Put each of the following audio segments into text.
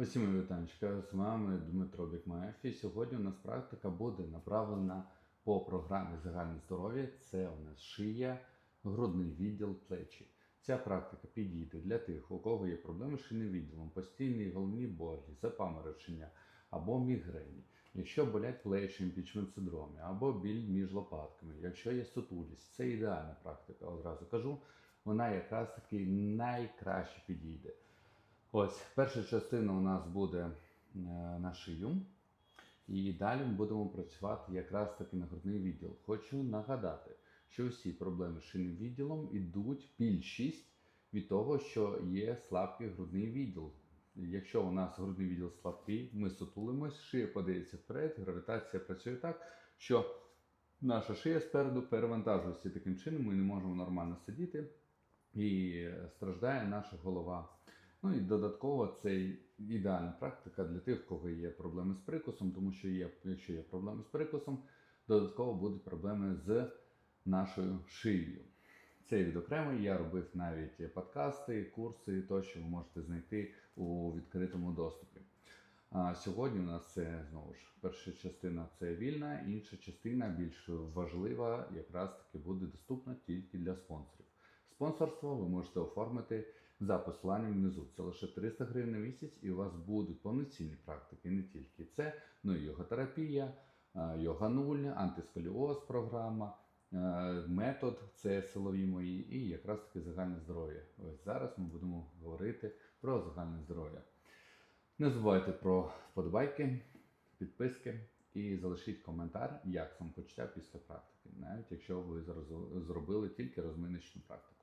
Усім вітанчика, з вами Дмитро Бікмаєв. І сьогодні у нас практика буде направлена по програмі загальне здоров'я. Це у нас шия, грудний відділ, плечі. Ця практика підійде для тих, у кого є проблеми з шийним відділом, постійні головні болі, запаморочення або мігрені. Якщо болять плечі, імпічмент синдромі, або біль між лопатками, якщо є сутулість, це ідеальна практика, одразу кажу. Вона якраз таки найкраще підійде. Ось перша частина у нас буде е, на шию. І далі ми будемо працювати якраз таки на грудний відділ. Хочу нагадати, що всі проблеми з шийним відділом ідуть більшість від того, що є слабкий грудний відділ. Якщо у нас грудний відділ слабкий, ми сутулимось, шия подається вперед, гравітація працює так, що наша шия спереду перевантажується таким чином, ми не можемо нормально сидіти і страждає наша голова. Ну і додатково це ідеальна практика для тих, у кого є проблеми з прикусом, тому що є, якщо є проблеми з прикусом, додатково будуть проблеми з нашою шиєю. Цей від окремий я робив навіть подкасти, курси, тощо ви можете знайти у відкритому доступі. А сьогодні у нас це знову ж перша частина це вільна, інша частина більш важлива, якраз таки буде доступна тільки для спонсорів. Спонсорство ви можете оформити за посиланням внизу. Це лише 300 гривень на місяць, і у вас будуть повноцінні практики, не тільки це, ну і йоготерапія, е, йога нуль, антисколіоз програма, е, метод це силові мої, і якраз таки загальне здоров'я. Ось зараз ми будемо говорити про загальне здоров'я. Не забувайте про вподобайки, підписки і залишіть коментар, як сам почуття після практики, навіть якщо ви зробили тільки розминочну практику.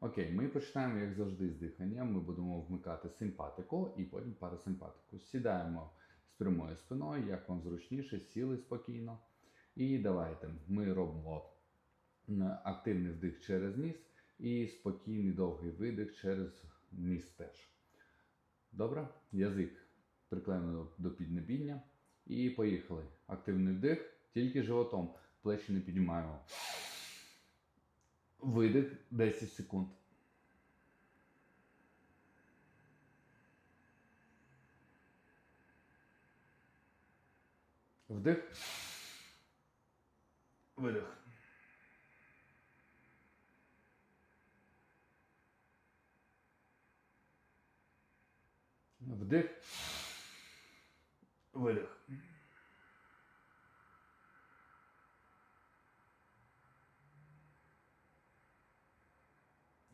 Окей, ми починаємо, як завжди, з дихання. Ми будемо вмикати симпатику і потім парасимпатику. Сідаємо з прямою спиною, як вам зручніше, сіли спокійно. І давайте ми робимо активний вдих через ніс і спокійний довгий видих через ніс теж. Добре? Язик приклеєно до піднебіння. І поїхали. Активний вдих, тільки животом. Плечі не піднімаємо. Видих 10 секунд. Вдих. Видих. Вдих. Видих.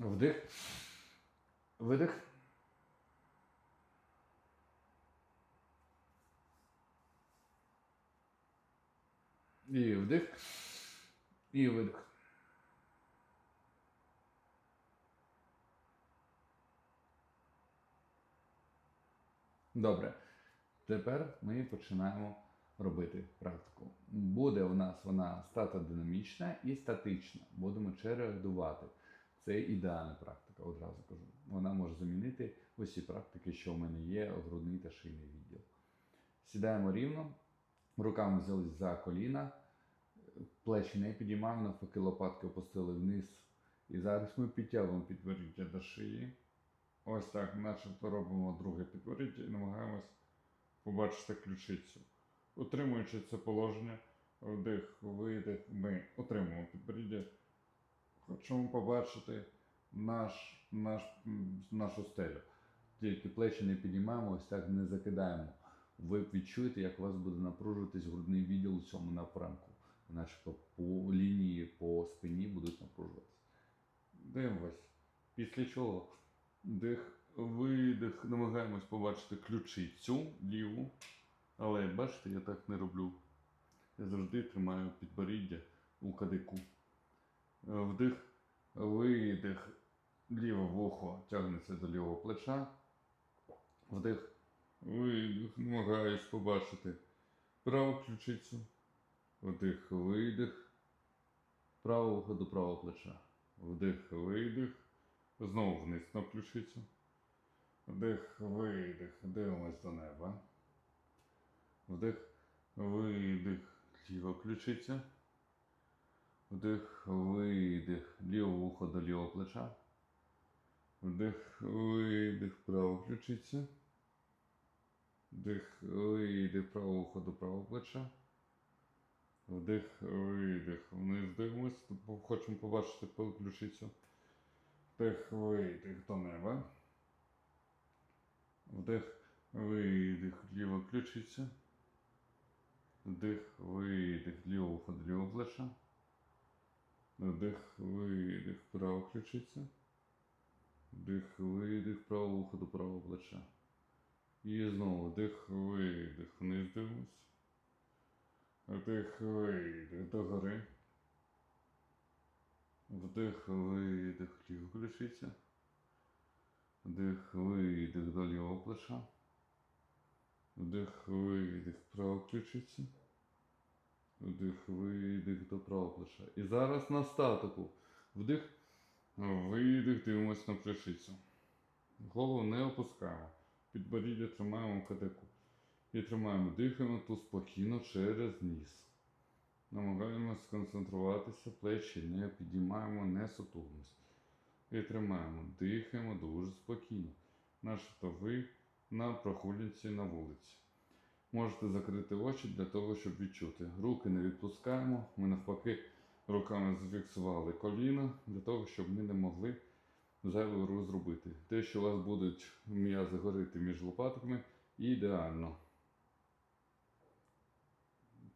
Вдих. Видих. І вдих. І видих. Добре. Тепер ми починаємо робити практику. Буде у нас вона статодинамічна і статична. Будемо чередувати. Це ідеальна практика, одразу кажу. Вона може замінити усі практики, що в мене є, грудний та шийний відділ. Сідаємо рівно, руками взялись за коліна, плечі не підіймаємо, навпаки, лопатки опустили вниз. І зараз ми підтягуємо підборіддя до шиї. Ось так, начебто робимо друге підборіддя і намагаємось побачити ключицю. Утримуючи це положення, вдих, видих, ми отримуємо підборіддя. Хочемо побачити наш, наш, нашу стелю. Тільки плечі не підіймаємо, ось так не закидаємо. Ви відчуєте, як у вас буде напружуватись грудний відділ у цьому напрямку. Начебто по лінії по спині будуть напружуватися. Дивимось. Після чого дих, видих, намагаємось побачити ключицю ліву. Але бачите, я так не роблю. Я завжди тримаю підборіддя у кадику. Вдих, видих, ліве вухо тягнеться до лівого плеча. Вдих. Видих, намагаюсь побачити праву ключицю. Вдих, видих. Праве вухо до правого плеча. Вдих, видих. Знову вниз на ключицю. Вдих, видих. Дивимось до неба. Вдих, видих. Ліва ключиця. Вдих, видих. Ліве вухо до лівого плеча. Вдих, видих. Права ключиця. Вдих, видих. Праве вухо до правого плеча. Вдих, видих. Вниз дивимось. Хочемо побачити ключицю. Вдих, видих до неба. Вдих, видих, ліва ключиця. Вдих, видих, ліво вухо до лівого плеча. Вдих, видих, права ключиця. Вдих, видих, праве вухо до правого плеча. І знову вдих, видих. Вниз дивимось. Вдих, видих догори. Вдих, видих, ліва ключиця. Вдих, видих до лівого плеча. Вдих, видих, права ключиця. Вдих, видих до правого плеча. І зараз на статику. Вдих, видих, дивимось на ключицю. Голову не опускаємо. Підборіддя тримаємо в кадику. І тримаємо, дихаємо тут спокійно через ніс. Намагаємося сконцентруватися, плечі не підіймаємо, не сутулимось. І тримаємо, дихаємо дуже спокійно. Начебто ви на прогулянці на вулиці. Можете закрити очі для того, щоб відчути. Руки не відпускаємо. Ми навпаки руками зафіксували коліна для того, щоб ми не могли зайвий рух зробити. Те, що у вас будуть м'язи горити між лопатками, ідеально.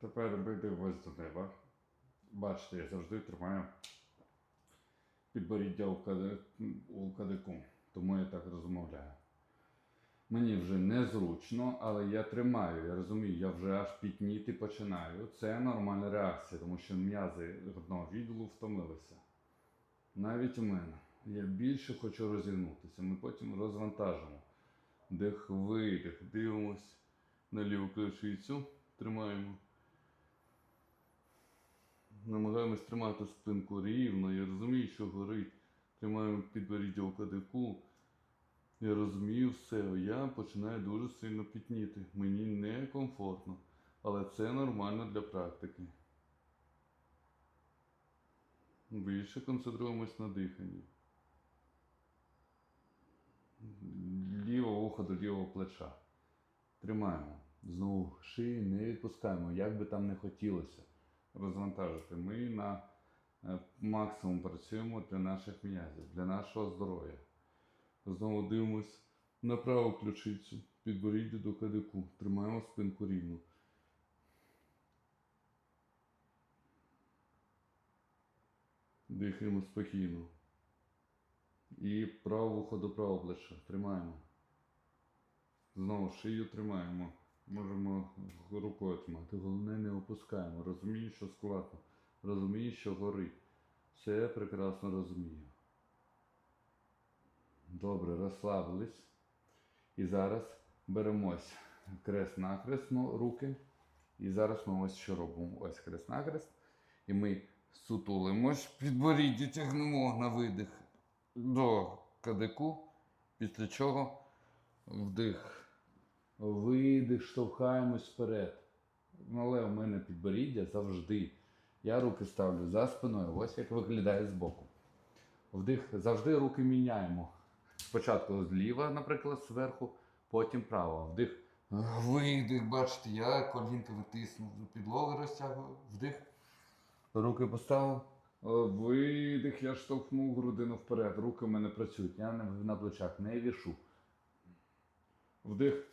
Тепер ми дивимось до неба. Бачите, я завжди тримаю підборіддя у кадику, тому я так розмовляю. Мені вже незручно, але я тримаю. Я розумію, я вже аж пітніти починаю. Це нормальна реакція, тому що м'язи грудного відділу втомилися. Навіть у мене. Я більше хочу розігнутися. Ми потім розвантажимо. Дих, видих, дивимось на ліву ключицю, тримаємо. Намагаємось тримати спинку рівно. Я розумію, що горить. Тримаємо підборіддя у кадику. Я розумію все, я починаю дуже сильно пітніти. Мені некомфортно, але це нормально для практики. Більше концентруємось на диханні. Ліве вухо до лівого плеча. Тримаємо. Знову шиї не відпускаємо, як би там не хотілося розвантажити. Ми на е, максимум працюємо для наших м'язів, для нашого здоров'я. Знову дивимось на праву ключицю, підборіддя до кадику. Тримаємо спинку рівно. Дихаємо спокійно. І праве вухо до правого плеча. Тримаємо. Знову шию тримаємо. Можемо рукою тримати. Головне не опускаємо. Розумію, що складно. Розумію, що горить. Все прекрасно розумію. Добре, розслабились. І зараз беремось крест накрест ну, руки. І зараз ми ось що робимо. Ось крест накрест. І ми сутулимось, підборіддя тягнемо на видих до кадику, після чого вдих, видих, штовхаємось вперед. Ну, Але у мене підборіддя завжди. Я руки ставлю за спиною, ось як виглядає збоку. Вдих, завжди руки міняємо. Спочатку зліва, наприклад, зверху, потім право. Вдих. Видих, бачите, я колінки витиснув підлоги, розтягую. Вдих. Руки поставив. О, Видих, я штовхнув грудину вперед. Руки в мене працюють. Я на плечах не вішу. Вдих.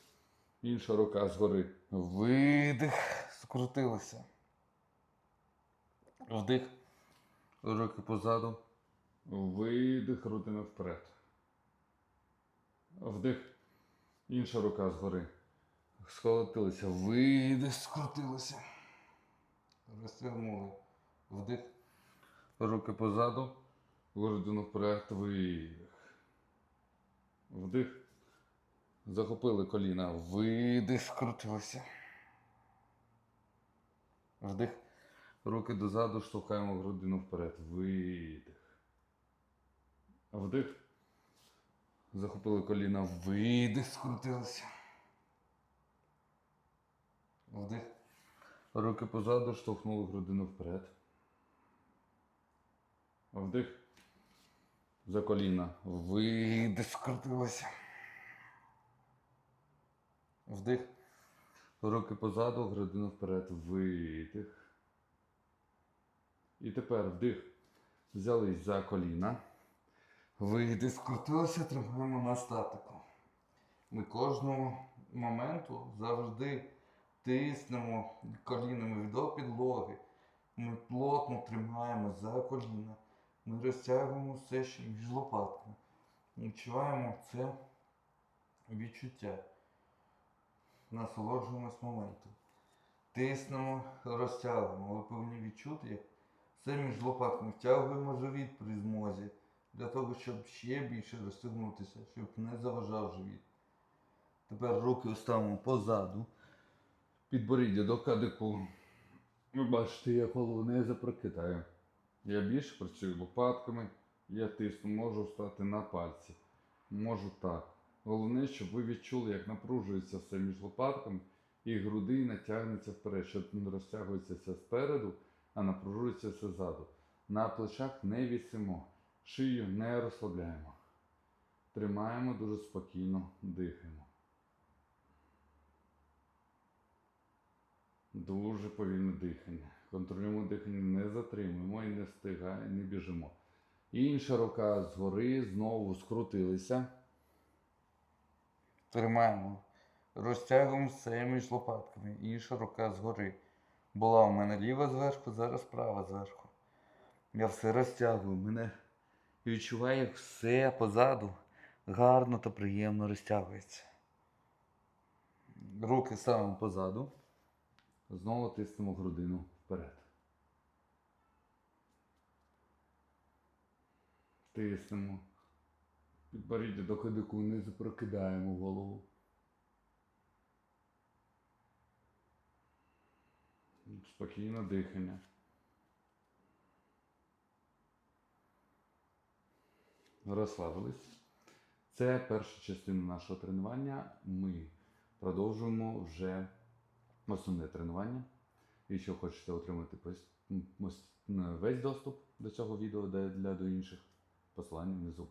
Інша рука згори. Видих. Скрутилося. Вдих. Руки позаду. Видих, грудина вперед. Вдих. Інша рука згори. Сколотилися. Видих, скрутилося. Розтягнули. Вдих. Руки позаду. Грудину вперед. Видих. Вдих. Захопили коліна. Видих, скрутилися. Вдих. Руки дозаду, штовхаємо грудину вперед. Видих. Вдих. Захопили коліна. Видих, скрутилися. Вдих. Руки позаду, штовхнули грудину вперед. Вдих. За коліна. Видих, скрутилися. Вдих. Руки позаду, грудину вперед. Видих. І тепер вдих. Взялись за коліна. Видих, скрутилися, тримаємо на статику. Ми кожного моменту завжди тиснемо колінами до підлоги. Ми плотно тримаємо за коліна. Ми розтягуємо все ще між лопатками. Відчуваємо це відчуття. Насолоджуємось моментом. Тиснемо, розтягуємо. Ви повинні відчути, як все між лопатками. Втягуємо живіт при змозі. Для того, щоб ще більше розтягнутися, щоб не заважав живіт. Тепер руки ставимо позаду. Підборіддя до кадику. Ви бачите, як голову не запрокидаю. Я більше працюю лопатками, я тисну, можу стати на пальці. Можу так. Головне, щоб ви відчули, як напружується все між лопатками, і грудина тягнеться вперед, щоб не розтягується все спереду, а напружується все ззаду. На плечах не вісимо, шию не розслабляємо. Тримаємо дуже спокійно, дихаємо. Дуже повільне дихання. Контролюємо дихання, не затримуємо і не встигаємо, не біжимо. Інша рука згори знову скрутилися. Тримаємо. Розтягуємо все між лопатками. Інша рука згори. Була у мене ліва зверху, зараз права зверху. Я все розтягую. Мене відчуваю, як все позаду гарно та приємно розтягується. Руки ставимо позаду. Знову тиснемо грудину вперед. Тиснемо. Підборіддя до кадику не запрокидаємо голову. Спокійне дихання. Розслабились. Це перша частина нашого тренування. Ми продовжуємо вже основне тренування. Якщо хочете отримати весь доступ до цього відео де- для до інших, посилання внизу.